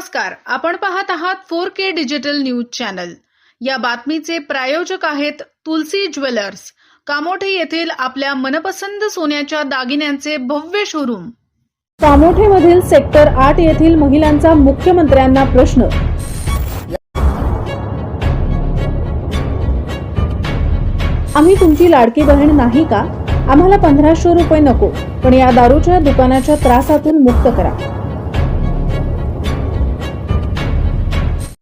नमस्कार. आपण पाहत आहात four K digital news channel. या बातमीचे प्रायोजक आहेत तुलसी ज्वेलर्स. कामोठे येथील आपल्या मनपसंत सोन्याच्या दागिन्यांचे भव्य शोरूम. कामोठेमधील सेक्टर आठ येथील महिलांचा मुख्यमंत्र्यांना प्रश्न. आम्ही तुमची लाडकी बहीण नाही का? आम्हाला पंधराशे रुपये नको पण या दारूच्या दुकानाच्या त्रासातून मुक्त करा.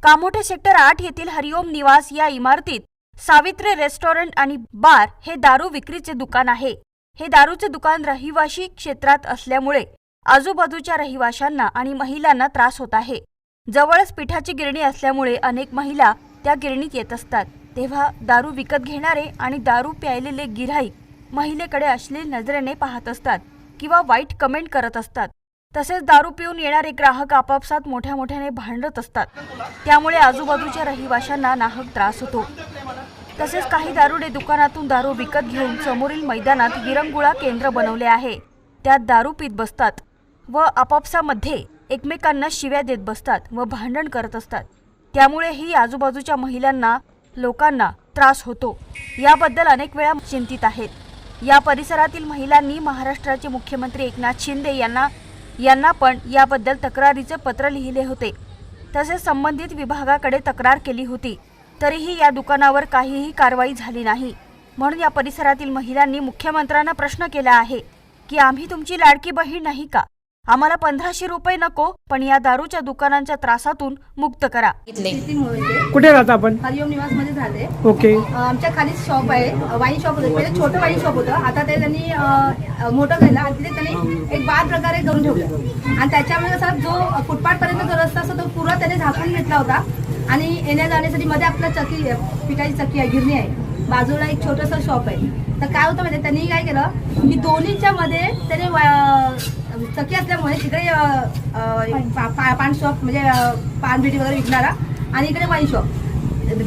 कामोठे सेक्टर आठ येथील हरिओम निवास या इमारतीत सावित्री रेस्टॉरंट आणि बार हे दारू विक्रीचे दुकान आहे. हे दारूचे दुकान रहिवाशी क्षेत्रात असल्यामुळे आजूबाजूच्या रहिवाशांना आणि महिलांना त्रास होत आहे. जवळच पिठाची गिरणी असल्यामुळे अनेक महिला त्या गिरणीत येत असतात. तेव्हा दारू विकत घेणारे आणि दारू प्यायलेले गिऱ्हाईक महिलेकडे अश्लील नजरेने पाहत असतात किंवा वाईट कमेंट करत असतात. तसेच दारू पिऊन येणारे ग्राहक आपापसात मोठ्या मोठ्याने भांडत असतात. त्यामुळे आजूबाजूच्या रहिवाशांना नाहक त्रास होतो. तसेच काही दारुडे दुकानातून दारू विकत घेऊन समोरील मैदानात विरंगुळा केंद्र बनवले आहे. त्यात दारू पीत बसतात व आपापसामध्ये एकमेकांना शिव्या देत बसतात व भांडण करत असतात. त्यामुळेही आजूबाजूच्या महिलांना लोकांना त्रास होतो. याबद्दल अनेक वेळा चिंतित आहेत. या परिसरातील महिलांनी महाराष्ट्राचे मुख्यमंत्री एकनाथ शिंदे यांना यांना पण याबद्दल तक्रारीचे पत्र लिहिले होते. तसेच संबंधित विभागाकडे तक्रार केली होती. तरीही या दुकानावर काहीही कारवाई झाली नाही. म्हणून या परिसरातील महिलांनी मुख्यमंत्र्यांना प्रश्न केला आहे की आम्ही तुमची लाडकी बहीण नाही का? आम्हाला पंधराशे रुपये नको पण या दारूच्या दुकानांच्या त्रासातून मुक्त करा. कुठे राहता आपण? हरिओम निवासमध्ये झाले. ओके. आमच्या खालीच शॉप आहे. वाईन शॉप होतं. पहिले छोटं वाईन शॉप होतं. आता ते त्यांनी मोठं केलं आणि तिथे त्यांनी एक बार प्रकारे करून ठेवलं. आणि त्याच्यामुळे कसा जो फुटपाथ पर्यंत जो रस्ता असतो तो पुरा त्याने झाकून घेतला होता. आणि येण्या जाण्यासाठी मध्ये आपला चकी आहे, पिठाची चक्की आहे गिरणी आहे. बाजूला एक छोटंसं शॉप आहे. तर काय होतं माहिती त्यांनी काय केलं? की दोन्हीच्या मध्ये त्याने चकी असल्यामुळे तिकडे पा- पा- पान शॉप म्हणजे अं, पान वगैरे विकणारा आणि इकडे वाईन शॉप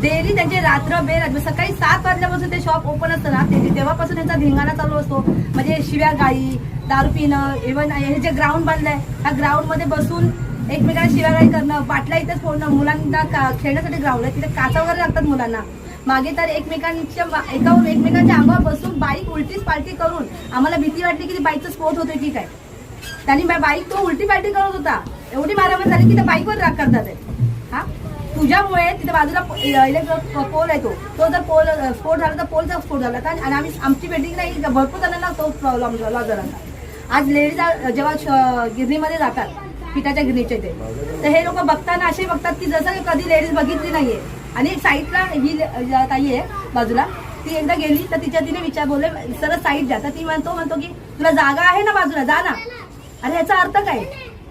डेली त्यांचे रात्र बेरात्र सकाळी सात वाजल्यापासून ते शॉप ओपन असतं ना ते तेव्हापासून त्यांचा धिंगाणा चालू असतो. म्हणजे शिव्या गाई दारू पिणं इव्हन हे जे ग्राउंड बांधलंय त्या ग्राउंडमध्ये बसून एकमेकांना शिव्यागाई करणं बाटल्या इथेच फोडणं मुलांना का- खेळण्यासाठी ग्राउंड आहे तिथे काचा वगैरे लागतात मुलांना. मागे तर एकमेकांच्या एका एकमेकांच्या अंगावर बसून बाईक उलटीच पालटी करून आम्हाला भीती वाटली की ती बाईकचा स्फोट होतोय की काय. त्यांनी बाईक तो उलटी पालटी करत होता. एवढी मारामार झाली की त्या बाईकवर राग करतात हा? तुझ्यामुळे तिथे बाजूला इलेक्ट्रिक पोल आहे तो. तो जर पोल स्फोट झाला तर पोलचा स्फोट झाला. होता आणि आम्ही आमची बिल्डिंग नाही भरपूर जणांना तो प्रॉब्लेम झाला आज लेडीज जेव्हा गिरणीमध्ये जातात पिठाच्या गिरणीच्या इथे तर हे लोक बघताना असे बघतात की जसं कधी लेडीज बघितली नाहीये. आणि साईडला ही ताई आहे बाजूला ती एकदा गेली तर तिच्या तिने विचार बोलले सरळ साईड द्या तर ती म्हणतो म्हणतो की तुला जागा आहे ना बाजूला? जा ना. अरे ह्याचा अर्थ काय?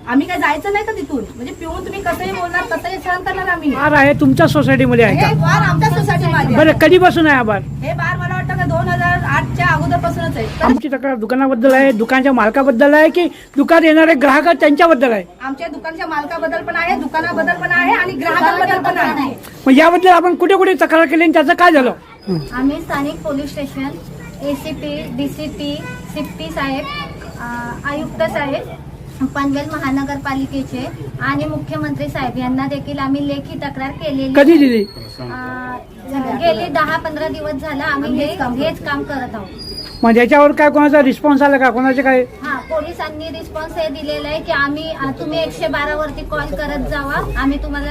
आम्ही काय जायचं नाही का तिथून? म्हणजे पिऊन तुम्ही कसंही बोलणार कसंही सहन करणार आम्ही बार आहे तुमच्या सोसायटीमध्ये आहे हे का बार आमच्या सोसायटीमध्ये बरं कधीपासून आहे हा बार? हे बार मला वाटतं का दोन हजार आठच्या अगोदरपासूनच आहे. तर आमची तक्रार दुकानाबद्दल आहे दुकानच्या मालकाबद्दल आहे की दुकान येणारे ग्राहक आहेत त्यांच्याबद्दल आहे? आमच्या दुकानच्या मालकाबद्दल पण आहे दुकानाबद्दल पण आहे आणि ग्राहकांबद्दल पण आहे. मग याबद्दल आपण कुठे कुठे तक्रार केली आणि त्याचं काय झालं? आम्ही स्थानिक police station ACP DCP Sippi साहेब अ, आयुक्त साहेब पनवेल महानगरपालिकेचे आणि मुख्यमंत्री साहेब यांना देखील आम्ही लेखी तक्रार केलेली कधी दिली? अ, गेली दहा पंधरा दिवस झालं आम्ही हे हेच काम करत आहोत. मग याच्यावर काय कोणाचा रिस्पॉन्स आला का? कोणाचे काय? हा पोलिसांनी रिस्पॉन्स हे दिलेला आहे की आम्ही तुम्ही एकशे बारा वरती कॉल करत जावा. आम्ही तुम्हाला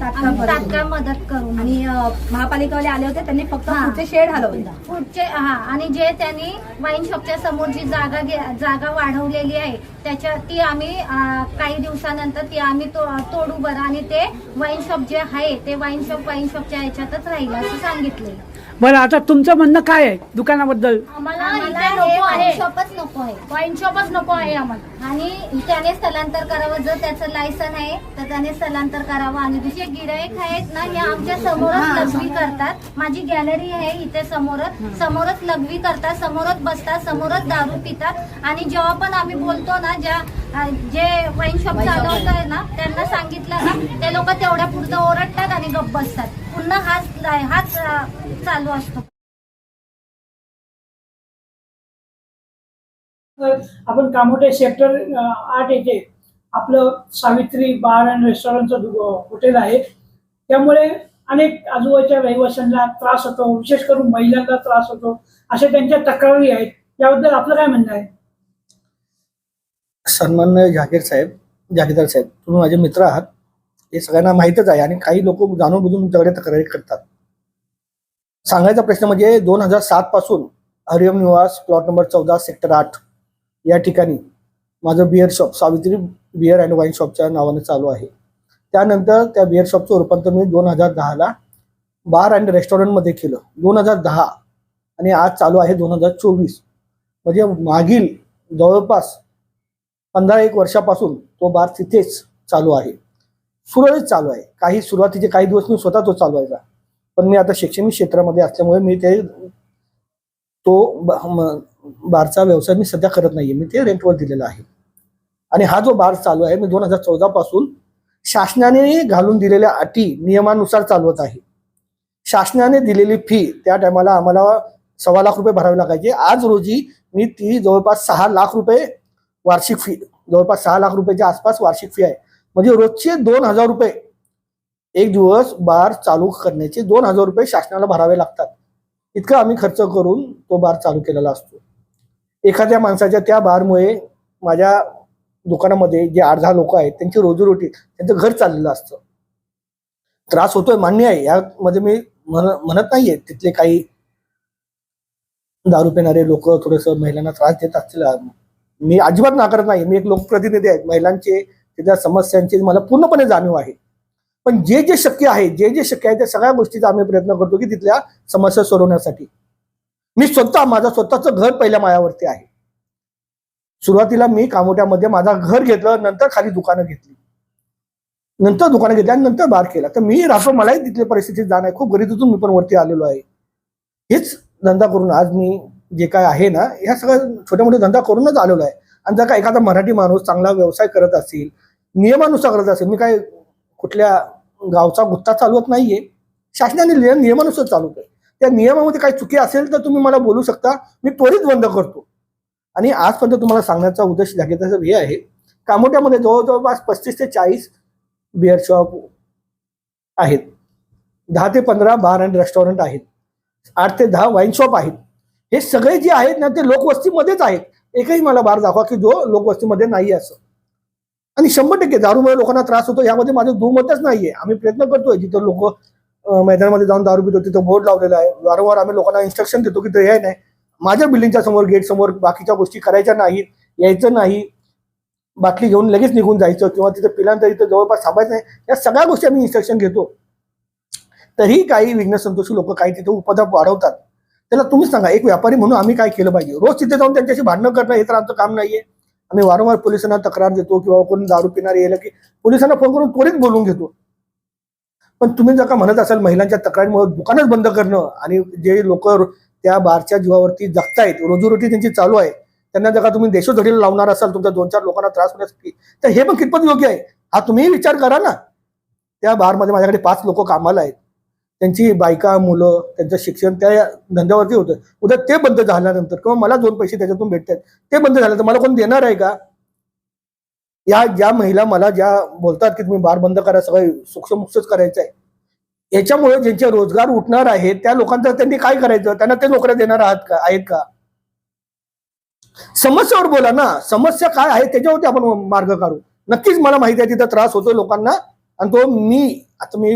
तात्काळ आम्ही मदत तात्काळ मदत करू. आणि अं, महापालिकावाले आले होते त्यांनी फक्त हा. पुढचे शेड हलवले. पुढचे हा आणि जे त्यांनी वाईन शॉपच्या समोर जी जागा घे- जागा वाढवलेली आहे त्याच्या ती आम्ही काही दिवसानंतर ती आम्ही तो- तोडू बरं. आणि ते वाईन शॉप जे आहे ते वाईन शॉप वाईन शॉपच्या ह्याच्यातच राहील असं सांगितलेलं बरं आता तुमचं म्हणणं काय आहे दुकानाबद्दल? आम्हाला वाईन शॉपच नको आहे. वाईन शॉपच नको आहे आम्हाला. आणि त्याने स्थलांतर करावं जर त्याचं लायसन आहे तर त्याने स्थलांतर करावं. आणि दुसरे गिरायक आहेत ना हे आमच्या समोरच लघवी करतात. माझी गॅलरी आहे इथे समोरच. समोरच लघवी करतात समोरच बसतात समोरच दारू पितात. आणि जेव्हा पण आम्ही बोलतो ना ज्या जे वाईन शॉप चालवत आहे ना त्यांना सांगितलं ना ते लोक तेवढ्या पुरतं ओरडतात आणि गप्प बसतात. पुन्हा हाच हाच चालू असतो. आपण कामोठे सेक्टर आठ येथे आपलं सावित्री बार अँड रेस्टॉरंटचं हॉटेल आहे. त्यामुळे अनेक आजूबाजूच्या रहिवाशांना त्रास होतो विशेष करून महिलांना त्रास होतो अशा त्यांच्या तक्रारी आहेत. याबद्दल आपलं काय म्हणणं आहे? सन्मान्य जागीर साहेब जागीरदार साहेब तुम्ही माझे मित्र आहात. हे सगळ्यांना माहीतच आहे आणि काही लोक जाणून बुजून तुमच्याकडे तक्रारी करतात. सांगायचा प्रश्न म्हणजे दोन हजार सात पासून हरिओम निवास प्लॉट नंबर चौदा सेक्टर आठ या ठिकाणी माझं beer shop Savitri beer and wine शॉपच्या नावाने चालू आहे. त्यानंतर त्या बिअर शॉपचं रूपांतर मी दोन हजार दहाला बार अँड रेस्टॉरंटमध्ये केलं. दोन हजार दहा आणि आज चालू आहे दोन हजार चोवीस. म्हणजे मागील जवळपास पंधरा एक वर्षापासून तो बार तिथेच चालू आहे. सुरळीत चालू आहे. काही सुरुवातीचे काही दिवस मी स्वतः तो चालवायचा पण मी आता शैक्षणिक क्षेत्रामध्ये असल्यामुळे मी ते तो ब- बारचा व्यवसाय मी सध्या करत नाहीये. मी ते रेंटवर दिलेला आहे. आणि हा जो बार चालू आहे मी दोन हजार चौदा पासून शासनाने घालून दिलेल्या अटी नियमानुसार चालवत आहे. शासनाने दिलेली फी त्या टायमाला आम्हाला सव्वा लाख रुपये भरावे लागायचे. आज रोजी मी ती जवळपास सहा लाख रुपये वार्षिक फी जवळपास सहा लाख रुपयाच्या आसपास वार्षिक फी आहे. म्हणजे रोजचे दोन हजार रुपये एक दिवस बार चालू करण्याचे दोन हजार रुपये शासनाला भरावे लागतात. इतकं आम्ही खर्च करून तो बार चालू केलेला असतो. एखाद्या माणसाच्या त्या बारमुळे माझ्या दुकानामध्ये जे आठ दहा लोक आहेत त्यांची रोजीरोटी त्यांचं घर चाललेलं असतं. त्रास होतोय मान्य आहे. यामध्ये मी म्हणत नाहीये. तिथले काही दारू पिणारे लोक थोडस महिलांना त्रास देत असतील. मी अजिबात नाकारत नाही. मी एक लोकप्रतिनिधी आहे. महिलांचे त्याच्या समस्यांची मला पूर्णपणे जाणीव आहे. पण जे जे शक्य आहे जे जे शक्य आहे त्या सगळ्या गोष्टीचा आम्ही प्रयत्न करतो की तिथल्या समस्या सोडवण्यासाठी. मी स्वतः माझं स्वतःचं घर पहिल्या मायावरती आहे. सुरुवातीला मी कामोट्यामध्ये माझा घर घेतलं नंतर खाली दुकानं घेतली. नंतर दुकानं घेतली आणि नंतर बार केला. तर मी राहतो मलाही तिथली परिस्थिती जाण आहे. खूप गरीबीतून मी पण वरती आलेलो आहे. हेच धंदा करून आज मी जे काय आहे ना ह्या सगळ्या छोटे मोठे धंदा करूनच आलेलो आहे. आणि जर का एखादा मराठी माणूस चांगला व्यवसाय करत असेल नियमानुसार करत असेल. मी काय कुठल्या गावचा गुत्ता चालवत नाहीये. शासनाने नियम नियमानुसार आहे त्या नियमामध्ये काही चुकी असेल तर तुम्ही मला बोलू शकता. मी त्वरित बंद करतो. आणि आजपर्यंत तुम्हाला सांगण्याचा उद्देश जागेचा हे आहे. कामोट्यामध्ये जवळजवळपास पस्तीस ते चाळीस बिअर शॉप आहेत. दहा ते पंधरा बार अँड रेस्टॉरंट आहेत. आठ ते दहा वाईन शॉप आहेत. हे सगळे जे आहेत ना ते लोकवस्तीमध्येच आहेत. एकही मला बार दाखवा की जो लोकवस्तीमध्ये नाही असं. आणि शंभर टक्के दारूमुळे लोकांना त्रास होतो यामध्ये माझं दुमतच नाहीये. आम्ही प्रयत्न करतोय जिथं लोक मैदानामध्ये जाऊन दारू पितो तिथं बोर्ड लावलेला आहे. वारंवार आम्ही लोकांना इन्स्ट्रक्शन देतो की ते हे नाही. माझ्या बिल्डिंगच्या समोर गेट समोर बाकीच्या गोष्टी करायच्या नाहीत यायचं नाही. बाटली घेऊन लगेच निघून जायचं किंवा तिथं पिल्यानंतर इथं जवळपास थांबायचं नाही. या सगळ्या गोष्टी आम्ही इन्स्ट्रक्शन घेतो. तरी काही विघ्न संतोषी लोक काही तिथे उपद्रव वाढवतात. त्याला तुम्हीच सांगा एक व्यापारी म्हणून आम्ही काय केलं पाहिजे? रोज तिथे जाऊन त्यांच्याशी भांडणं करणं हे तर आमचं काम नाहीये. आम्ही वारंवार पोलिसांना तक्रार देतो किंवा कोण दारू पिणारे येलं की पोलिसांना फोन करून त्वरित बोलून घेतो. पण तुम्ही जर का म्हणत असाल महिलांच्या तक्रारीमुळे दुकानच बंद करणं आणि जे लोक त्या बारच्या जीवावरती जगतायत रोजीरोटी त्यांची चालू आहे त्यांना जर का तुम्ही देशोधडीला लावणार असाल तुमच्या दोन चार लोकांना त्रास होण्यासाठी तर हे पण कितपत योग्य आहे? हा तुम्हीही विचार करा ना. त्या बारमध्ये माझ्याकडे पाच लोक कामाला आहेत. त्यांची बायका मुलं त्यांचं शिक्षण त्या धंद्यावरती होतं. उद्या ते बंद झाल्यानंतर किंवा मला दोन पैसे त्याच्यातून भेटतात ते बंद झालं तर मला कोण देणार आहे का? या ज्या महिला मला ज्या बोलतात की तुम्ही बार बंद करा सगळं सुक्षमुक्षच करायचं आहे याच्यामुळे ज्यांचे रोजगार उठणार आहेत त्या लोकांचं त्यांनी काय करायचं? त्यांना ते नोकऱ्या देणार आहात का? आहेत का? समस्यावर बोला ना. समस्या काय आहे त्याच्यावरती आपण मार्ग काढू. नक्कीच मला माहिती आहे तिथं त्रास होतो लोकांना. आणि तो मी आता मी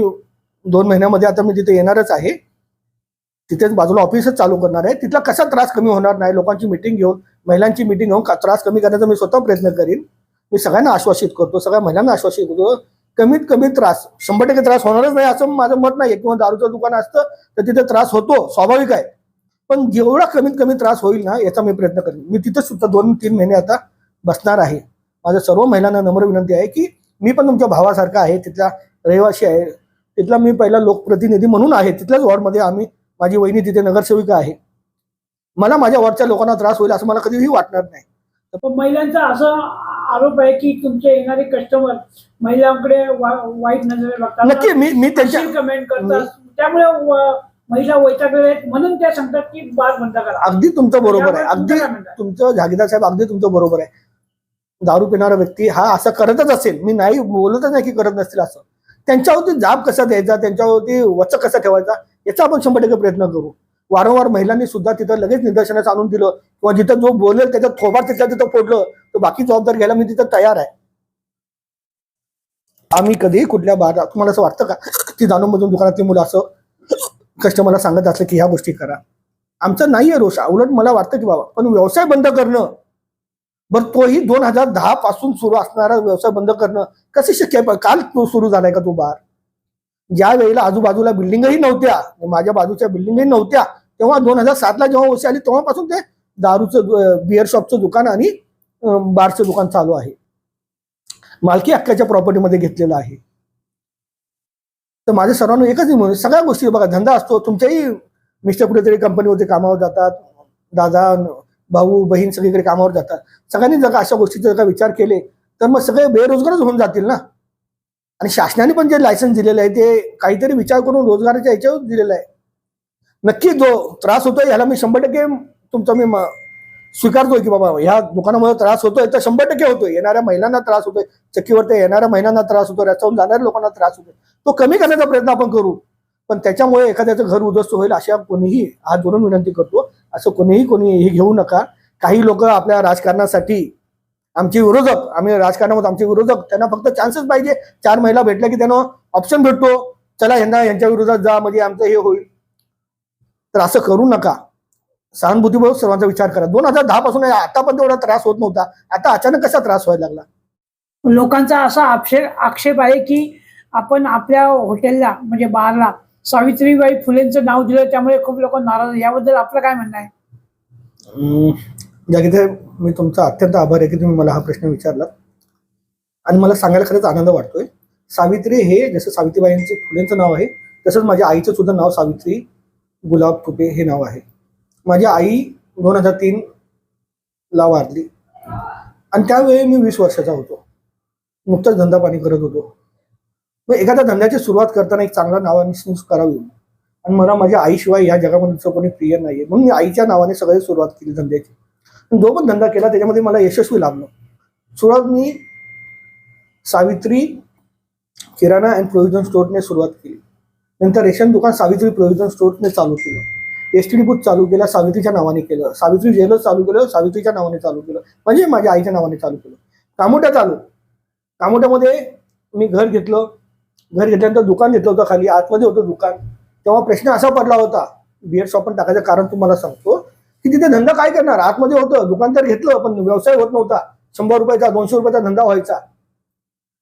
दोन महिन्यामध्ये आता मी तिथे येणारच आहे तिथेच बाजूला ऑफिसच चालू करणार आहे. तिथला कसा त्रास कमी होणार नाही लोकांची मिटिंग घेऊन महिलांची मिटिंग घेऊन का- त्रास कमी करण्याचा मी स्वतः प्रयत्न करीन. मी सगळ्यांना आश्वासित करतो सगळ्या महिलांना आश्वासित करतो कमीत कमी त्रास शंभर टक्के त्रास होणारच नाही असं माझं मत नाही किंवा दारूचं दुकान असतं तर तिथे त्रास होतो स्वाभाविक आहे. पण जेवढा कमीत कमी त्रास होईल ना याचा मी प्रयत्न करेन. मी तिथं सुद्धा दोन तीन महिने आता बसणार आहे. माझ्या सर्व महिलांना नम्र विनंती आहे की मी पण तुमच्या भावासारखा आहे तिथला रहिवासी आहे. तिथला मी पहिला लोकप्रतिनिधी म्हणून आहे. तिथल्याच वॉर्डमध्ये आम्ही माझी वहिनी तिथे नगरसेविका आहे. मला माझ्या वॉर्डच्या लोकांना त्रास होईल असं मला कधीही वाटणार नाही. पण महिलांचा असा आरोप आहे की तुमचे येणारे कस्टमर महिलांकडे वाईट नजरे बघतात. नक्की मी मी त्यांच्या कमेंट करतात. त्यामुळे महिला वैतागलेल्या आहेत म्हणून त्या सांगतात की बार बंद करा. अगदी तुमचं बरोबर आहे. अगदी? तुमचं जागीदार साहेब अगदी तुमचं बरोबर आहे. दारू पिणारा व्यक्ती हा असं करतच असेल. मी नाही बोलतच नाही की करत नसतील असं. त्यांच्यावरती जाब कसा द्यायचा त्यांच्यावरती वचक कसा ठेवायचा याचा आपण शंभर टक्के प्रयत्न करू. वारंवार महिलांनी सुद्धा तिथं लगेच निदर्शनास आणून दिलं किंवा जिथं जो बोलेल त्याच्या थोबार त्याच्या तिथं फोडलं तर बाकी जबाबदार घ्यायला मी तिथं तयार आहे. आम्ही कधीही कुठल्या बार तुम्हाला असं वाटतं का? ती जाणून मधून दुकानातली मुलं असं कस्टमरला सांगत असलं की ह्या गोष्टी करा. आमचं नाहीये रोष उलट मला वाटतं की बाबा पण व्यवसाय बंद करणं बरं तोही दोन हजार दहा पासून सुरू असणारा व्यवसाय बंद करणं कसे शक्य आहे? काल सुरू झालाय का तो बार? ज्या वेळेला आजूबाजूला बिल्डिंगही नव्हत्या म्हणजे माझ्या बाजूच्या बिल्डिंगही नव्हत्या तेव्हा दोन हजार सातला जेव्हा ओशी आली तेव्हापासून ते दारूचं बिअर शॉपचं दुकान आणि बारचं दुकान चालू आहे. मालकी हक्काच्या प्रॉपर्टीमध्ये घेतलेलं आहे. तर माझ्या सर्वांना एकच म्हणून सगळ्या गोष्टी बघा धंदा असतो तुमच्याही मिस्टर कुठेतरी कंपनीवरती कामावर जातात दादा भाऊ बहीण सगळीकडे कामावर जातात. सगळ्यांनी जर का अशा गोष्टीचा जर का विचार केले तर मग सगळे बेरोजगारच होऊन जातील ना? आणि शासनाने पण जे लायसन्स दिलेलं आहे ते काहीतरी विचार करून रोजगाराच्या ह्याच्यावर दिलेलं आहे. नक्की जो त्रास होतोय ह्याला मी शंभर टक्के तुमचा मी स्वीकारतोय की बाबा ह्या दुकानामुळे त्रास होतोय तर शंभर टक्के होतोय. येणाऱ्या महिलांना त्रास होतोय चक्कीवरती येणाऱ्या महिलांना त्रास होतो रस्त्यावरून जाणाऱ्या लोकांना त्रास होतोय. तो कमी करण्याचा प्रयत्न आपण करू. पण त्याच्यामुळे एखाद्याचं घर उद्ध्वस्त होईल अशा कोणीही हात जोडून विनंती करतो. असं कोणीही कोणी हे घेऊ नका. काही लोक आपल्या राजकारणासाठी आमचे विरोधक आम्ही राजकारणामध्ये आमचे विरोधक त्यांना फक्त चान्सेस पाहिजे. चार महिला भेटल्या की त्यांना ऑप्शन भेटतो. चला यांना यांच्या विरोधात जा म्हणजे आमचं हे होईल. तर असं करू नका. सहानुभूतीबरोबर सर्वांचा विचार करा. दोन हजार दहा पासून आता पण तेवढा त्रास होत नव्हता. आता अचानक कसा त्रास व्हायला लागला? लोकांचा असा आक्षेप आक्षेप आहे की आपण आपल्या हॉटेलला म्हणजे बारला सावित्रीबाई फुलेंचं नाव दिलं त्यामुळे खूप लोक नाराज याबद्दल आपलं काय म्हणणं आहे? अं, मी तुमचा अत्यंत आभार आहे की तुम्ही मला हा प्रश्न विचारला आणि मला सांगायला खरंच आनंद वाटतोय. सावित्री हे जसं सावित्रीबाईंचं फुलेंचं नाव आहे तसंच माझ्या आईचं सुद्धा नाव सावित्री गुलाब फुटे हे नाव आहे. माझी आई दोन हजार तीन ला वारली. आणि त्यावेळी मी वीस वर्षाचा होतो. नुकताच धंदा पाणी करत होतो. मग एखाद्या धंद्याची सुरुवात करताना एक चांगला नावाने करावी. आणि मला माझ्या आईशिवाय या जगामध्ये दुसरं कोणी प्रिय नाहीये. म्हणून मी आईच्या नावाने सगळी सुरुवात केली धंद्याची. जो पण धंदा केला त्याच्यामध्ये मला यशस्वी लाभलं. सुरुवात मी सावित्री किराणा अँड प्रोव्हिजन स्टोअरने सुरुवात केली. नंतर रेशन दुकान सावित्री प्रोव्हिजन स्टोअरने चालू केलं. एस टी डी बूथ चालू केलं सावित्रीच्या नावाने केलं. सावित्री जेलच चालू केलं सावित्रीच्या नावाने चालू केलं. म्हणजे माझ्या आईच्या नावाने चालू केलं. कामोट्या चालू. कामोट्यामध्ये मी घर घेतलं. घर घेतल्यानंतर दुकान घेतलं होतं खाली आतमध्ये होतं दुकान. तेव्हा प्रश्न असा पडला होता बिअर शॉप पण टाकायचं कारण तुम्हाला सांगतो की तिथे धंदा काय करणार? आतमध्ये होतं दुकान तर घेतलं पण व्यवसाय होत नव्हता. शंभर रुपयाचा दोनशे रुपयाचा धंदा व्हायचा.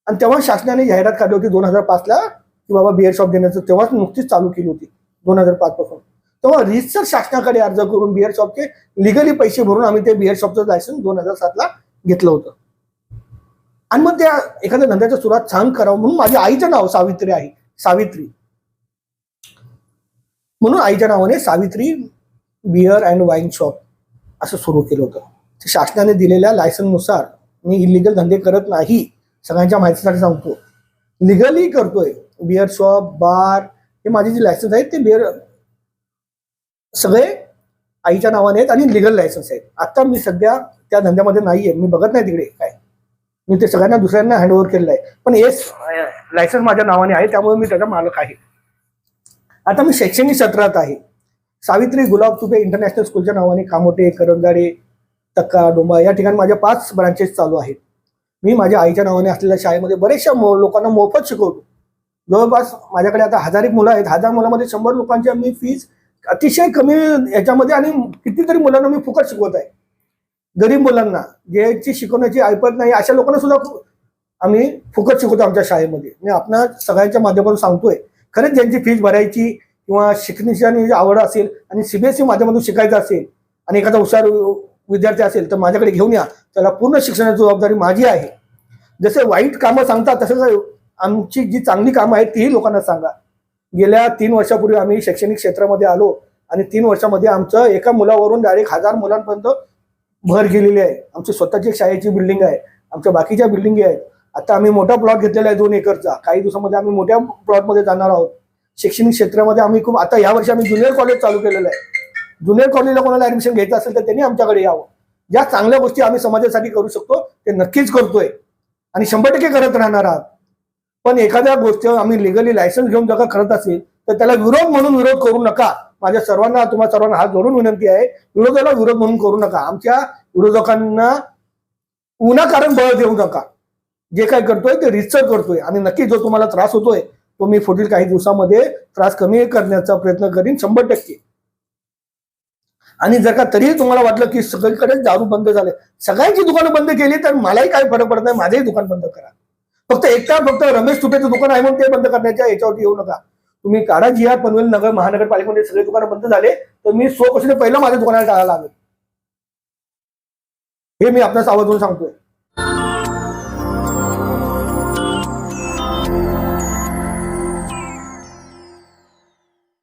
आणि तेव्हा शासनाने जाहिरात काढली होती दोन हजार पाचला की बाबा बिअर शॉप देण्याचं तेव्हाच नुकतीच चालू केली होती दोन हजार पाच पासून तेव्हा रिजिस्टर शासनाकडे अर्ज करून बिअर शॉपचे लिगली पैसे भरून आम्ही ते बिअर शॉपचं लायसन्स दोन हजार सातला घेतलं होतं. आणि मग त्या एखाद्या धंद्याचा सुरुवात छान करावं म्हणून माझ्या आईचं नाव सावित्री आहे. सावित्री. म्हणून आईच्या नावाने Savitri beer and wine shop असं सुरू केलं होतं. शासनाने दिलेल्या लायसन्सनुसार मी इलिगल धंदे करत नाही सगळ्यांच्या माहितीसाठी सांगतो. लिगली करतोय. बिअर शॉप बार हे माझे जे लायसन्स आहेत ते बिअर सगळे आईच्या नावाने आहेत आणि लिगल लायसन्स आहेत. आता मी सध्या त्या धंद्यामध्ये नाहीये. मी बघत नाही तिकडे काय. मी ते सगळ्यांना दुसऱ्यांना हँडओव्हर केलेलं आहे. पण एस लायसन्स माझ्या नावाने आहे त्यामुळे मी त्याचा मालक आहे. आता मी शैक्षणिक सत्रात आहे. सावित्री गुलाब तुबे इंटरनॅशनल स्कूलच्या नावाने कामोटे करंजाडे तक्का डोंबा या ठिकाणी माझ्या पाच ब्रांचेस चालू आहेत. मी माझ्या आईच्या नावाने असलेल्या शाळेमध्ये बरेचशा मो- लोकांना मोफत शिकवतो. जवळपास माझ्याकडे आता हजार एक मुलं आहेत. हजार मुलांमध्ये शंभर लोकांच्या मी फीज अतिशय कमी याच्यामध्ये आणि कितीतरी मुलांना मी फुकट शिकवत आहे. गरीब मुलांना जेची शिकवण्याची ऐपत नाही अशा लोकांना सुद्धा आम्ही फुकट शिकवतो आमच्या शाळेमध्ये. मी आपल्या सगळ्यांच्या माध्यमातून सांगतोय खरंच ज्यांची फीज भरायची किंवा शिकण्याची आवड असेल आणि सीबीएसई माध्यमातून शिकायचं असेल आणि एखादा हुशार वि- विद्यार्थी असेल तर माझ्याकडे घेऊन या. त्याला पूर्ण शिक्षणाची जबाबदारी माझी आहे. जसे वाईट कामं सांगतात तसं आमची जी चांगली कामं आहेत तीही लोकांना सांगा. गेल्या तीन वर्षापूर्वी आम्ही शैक्षणिक क्षेत्रामध्ये आलो आणि तीन वर्षामध्ये आमचं एका मुलावरून डायरेक्ट हजार मुलांपर्यंत भर गेलेली आहे. आमची स्वतःची एक शाळेची बिल्डिंग आहे. आमच्या बाकीच्या बिल्डिंगी आहेत. आता आम्ही मोठा प्लॉट घेतलेला आहे दोन एकरचा. काही दिवसामध्ये आम्ही मोठ्या प्लॉटमध्ये जाणार आहोत. शैक्षणिक क्षेत्रामध्ये आम्ही खूप आता या वर्षी आम्ही ज्युनियर कॉलेज चालू केलेलं आहे. ज्युनियर कॉलेजला कोणाला ऍडमिशन घ्यायचं असेल तर त्यांनी आमच्याकडे यावं. ज्या चांगल्या गोष्टी आम्ही समाजासाठी करू शकतो ते नक्कीच करतोय. आणि शंभर टक्के करत राहणार आहात. पण एखाद्या गोष्टीवर आम्ही लिगली लायसन्स घेऊन जर का करत असेल तर त्याला विरोध म्हणून विरोध करू नका. माझ्या सर्वांना तुम्हा सर्वांना हात जोडून विनंती आहे विरोधाला विरोध म्हणून करू नका. आमच्या विरोधकांना उन्हाकारण बळ देऊ नका. जे काय करतोय ते रिसर करतोय. आणि नक्की जो तुम्हाला त्रास होतोय तो मी पुढील काही दिवसामध्ये त्रास कमी करण्याचा प्रयत्न करीन शंभर टक्के. आणि जर का तरीही तुम्हाला वाटलं की सगळीकडेच दारू बंद झाले सगळ्यांची दुकानं बंद केली तर मलाही काय फरक पडत नाही माझंही दुकान बंद करा. फक्त एकटा फक्त रमेश तुटेचं दुकान आहे म्हणून ते बंद करण्याच्या याच्यावरती येऊ नका. तुम्ही काढा जी आर पनवेल नगर महानगरपालिकेमध्ये सगळे दुकानं बंद झाले तर मी सो स्वपासून पहिलं माझ्या दुकानाला टाळायला लागेल. हे मी आपल्या सावधून सांगतोय.